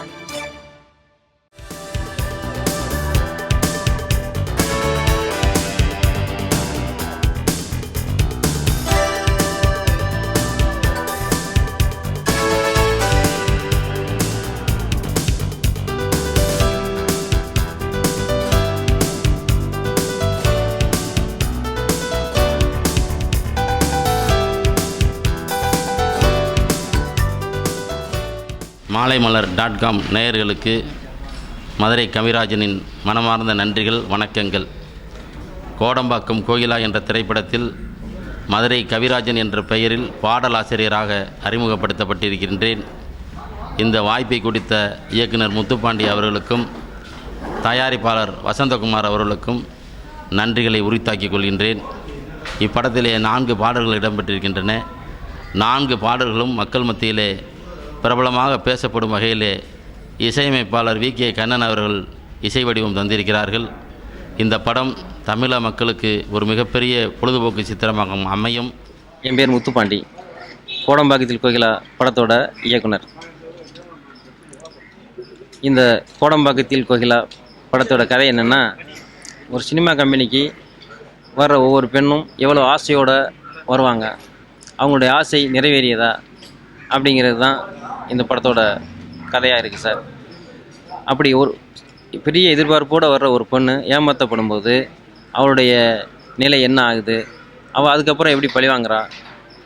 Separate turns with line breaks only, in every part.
Yeah. Maalaimalar dot com நேயர்களுக்கு மதுரை கவிராஜனின் மனமார்ந்த நன்றிகள் வணக்கங்கள். கோடம்பாக்கம் கோகிலா என்ற திரைப்படத்தில் மதுரை கவிராஜன் என்ற பெயரில் பாடலாசிரியராக அறிமுகப்படுத்தப்பட்டிருக்கின்றேன். இந்த வாய்ப்பை கொடுத்த இயக்குனர் முத்துப்பாண்டி அவர்களுக்கும் தயாரிப்பாளர் வசந்தகுமார் அவர்களுக்கும் நன்றிகளை உரித்தாக்கிக் கொள்கின்றேன். இப்படத்திலே நான்கு பாடல்கள் இடம்பெற்றிருக்கின்றன. நான்கு பாடல்களும் மக்கள் மத்தியிலே பிரபலமாக பேசப்படும் வகையிலே இசையமைப்பாளர் வி. கே. கண்ணன் அவர்கள் இசை வடிவம் தந்திருக்கிறார்கள். இந்த படம் தமிழக மக்களுக்கு ஒரு மிகப்பெரிய பொழுதுபோக்கு சித்திரமாக அமையும்.
என் பேர் முத்துப்பாண்டி. கோடம்பாக்கத்தில் கோகிலா படத்தோட இயக்குனர். இந்த கோடம்பாக்கத்தில் கோகிலா படத்தோட கதை என்னென்னா ஒரு சினிமா கம்பெனிக்கு வர்ற ஒவ்வொரு பெண்ணும் எவ்வளோ ஆசையோடு வருவாங்க. அவங்களுடைய ஆசை நிறைவேறியதா? அப்படிங்கிறது தான் இந்த படத்தோட கதையாக இருக்குது சார். அப்படி ஒரு பெரிய எதிர்பார்ப்போடு வர்ற ஒரு பொண்ணு ஏமாற்றப்படும்போது அவளுடைய நிலை என்ன ஆகுது? அவள் அதுக்கப்புறம் எப்படி பழிவாங்குறா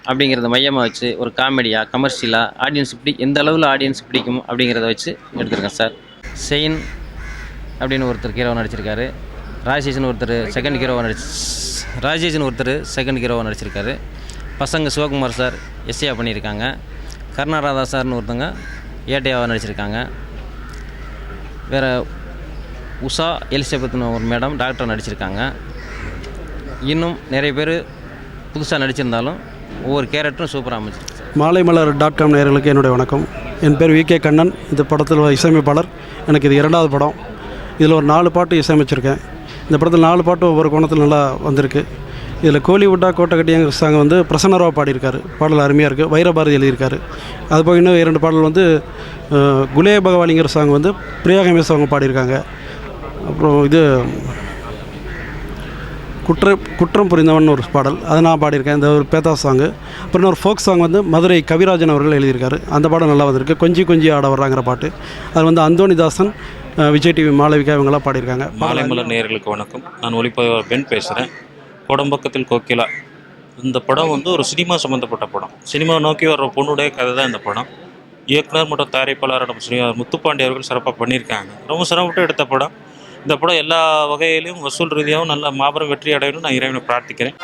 அப்படிங்கிறத மையமாக வச்சு ஒரு காமெடியாக கமர்ஷியலாக ஆடியன்ஸ் பிடி எந்த அளவில் ஆடியன்ஸ் பிடிக்கும் அப்படிங்கிறத வச்சு எடுத்திருக்கேன் சார். செயின் அப்படின்னு ஒருத்தர் ஹீரோவாக நடிச்சிருக்காரு. ராஜேஷன் ஒருத்தர் செகண்ட் ஹீரோவாக நடிச்சு ராஜேஷன் ஒருத்தர் செகண்ட் ஹீரோவாக நடிச்சிருக்காரு. பசங்க சிவகுமார் சார் எஸ்ஏ பண்ணியிருக்காங்க. கருணாராதா சார்னு ஒருத்தங்க ஏட்டையாவாக நடிச்சிருக்காங்க. வேறு உஷா எலிசபெத்னு ஒரு மேடம் டாக்டர் நடிச்சிருக்காங்க. இன்னும் நிறைய பேர் புதுசாக நடிச்சிருந்தாலும் ஒவ்வொரு கேரக்டரும் சூப்பராக அமைச்சிருக்கு
மாலைமலர் டாட் காம் நேயர்களுக்கு என்னுடைய வணக்கம். என் பேர் வி கே கண்ணன். இந்த படத்தில் இசையமைப்பாளர் எனக்கு இது இரண்டாவது படம். இதில் ஒரு நாலு பாட்டு இசையமைச்சிருக்கேன். இந்த படத்தில் நாலு பாட்டு ஒவ்வொரு கோணத்தில் நல்லா வந்திருக்கு. இதில் கோலிவுட்டா கோட்டக்கட்டிங்கிற சாங் வந்து பிரசன்னராவ் பாடியிருக்காரு. பாடல் அருமையாக இருக்குது வைரபாரதி எழுதியிருக்காரு. அது போக இன்னும் இரண்டு பாடல் வந்து குலே பகவானிங்கிற சாங் வந்து பிரியா கமேஷ் அவங்க பாடியிருக்காங்க. அப்புறம் இது குற்ற குற்றம் புரிந்தவன் ஒரு பாடல். அதை நான் பாடியிருக்கேன். இந்த ஒரு பேத்தா சாங்கு. அப்புறம் இன்னொரு ஃபோக் சாங் வந்து மதுரை கவிராஜன் அவர்கள் எழுதியிருக்காரு. அந்த பாடம் நல்லா வந்திருக்கு. கொஞ்சி கொஞ்சி ஆட வர்றாங்கிற பாட்டு. அது வந்து அந்தோணிதாசன் விஜய் டிவி மாளவிகா இவங்களாம் பாடியிருக்காங்க.
மாலைமலர் நேர்களுக்கு வணக்கம். நான் ஒளிப்பதிவாளர் பெண் பேசுகிறேன் கோடம்பக்கத்தில் கோகிலா. இந்த படம் வந்து ஒரு சினிமா சம்மந்தப்பட்ட படம். சினிமா நோக்கி வர்ற பொண்ணுடைய கதை தான் இந்த படம். இயக்குனர் மற்றும் தயாரிப்பாளர் நம்ம ஸ்ரீ முத்துப்பாண்டி அவர்கள் சிறப்பாக பண்ணியிருக்காங்க. ரொம்ப சிரமப்பட்டு எடுத்த படம். இந்த படம் எல்லா வகையிலையும் வசூல் ரீதியாகவும் நல்ல மாபெரும் வெற்றி அடையணும்னு நான் இறைவனை பிரார்த்திக்கிறேன்.